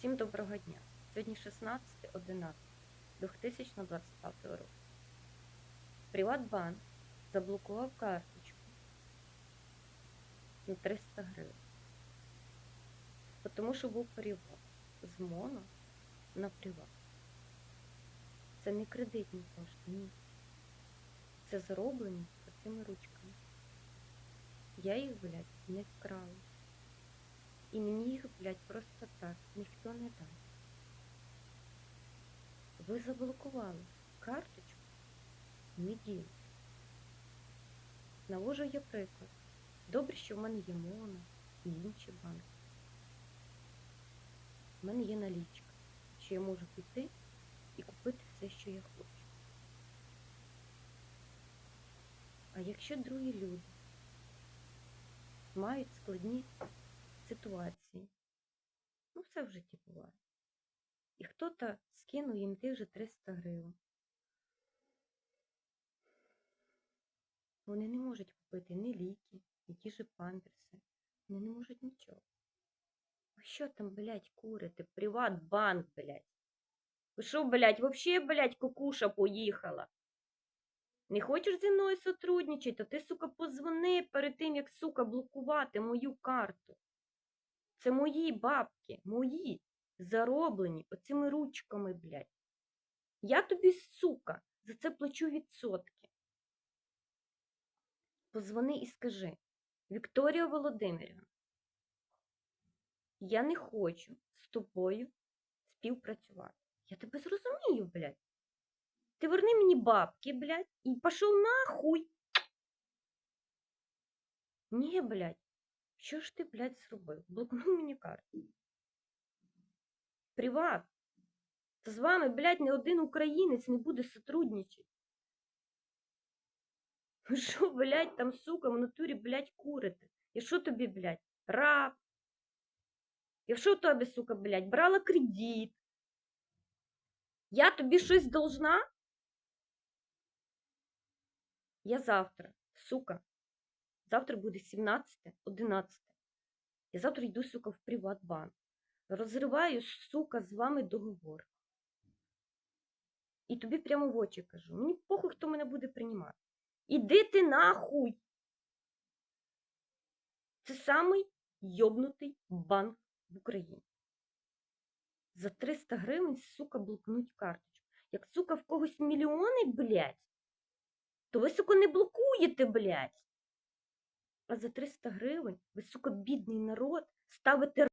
Всім доброго дня. Сьогодні 16.11.2025 року. Приватбанк заблокував карточку на 300 гривень. Тому що був перевод з моно на приват. Це не кредитні кошти, ні. Це зароблені цими ручками. Я їх, блядь, не. І мені їх, блядь, просто так ніхто не дасть. Ви заблокували карточку неділю. Навожу я приклад. Добре, що в мене є Мона і інші банки. У мене є налічка, що я можу піти і купити все, що я хочу. А якщо другі люди мають складні ситуації. Ну, все в житті буває. І хто-то скинув їм тих же 300 гривень. Вони не можуть купити ні ліки, ні ті же памперси. Вони не можуть нічого. Ви що там, блядь, курите? Приватбанк, блядь. Ви що, блядь, вообще, блядь, кукуша поїхала? Не хочеш зі мною сотрудничати, то ти, сука, позвони перед тим, як, сука, блокувати мою карту. Це мої бабки, мої, зароблені оцими ручками, блядь. Я тобі, сука, за це плачу відсотки. Позвони і скажи, Вікторія Володимирівна, я не хочу з тобою співпрацювати. Я тебе зрозумію, блядь. Ти верни мені бабки, блядь, і пішов нахуй. Ні, блядь. Що ж ти, блядь, зробив? Блокнув мені карту. Приват. Та з вами, блядь, не один українець не буде сотрудничати. Що, блядь, там, сука, в натурі, блядь, курите? І що тобі, блядь, раб? Що тобі, сука, блядь, брала кредит? Я тобі щось должна? Я завтра, сука. Завтра буде 17, 11. Я завтра йду, сука, в Приватбанк. Розриваю, сука, з вами договор. І тобі прямо в очі кажу. Мені похуй, хто мене буде приймати. Іди ти нахуй. Це самий йобнутий банк в Україні. За 300 гривень, сука, блокнуть карточку. Як, сука, в когось мільйони, блядь, то ви, сука, не блокуєте, блядь. А за 300 гривень ви, сука, бідний народ, ставите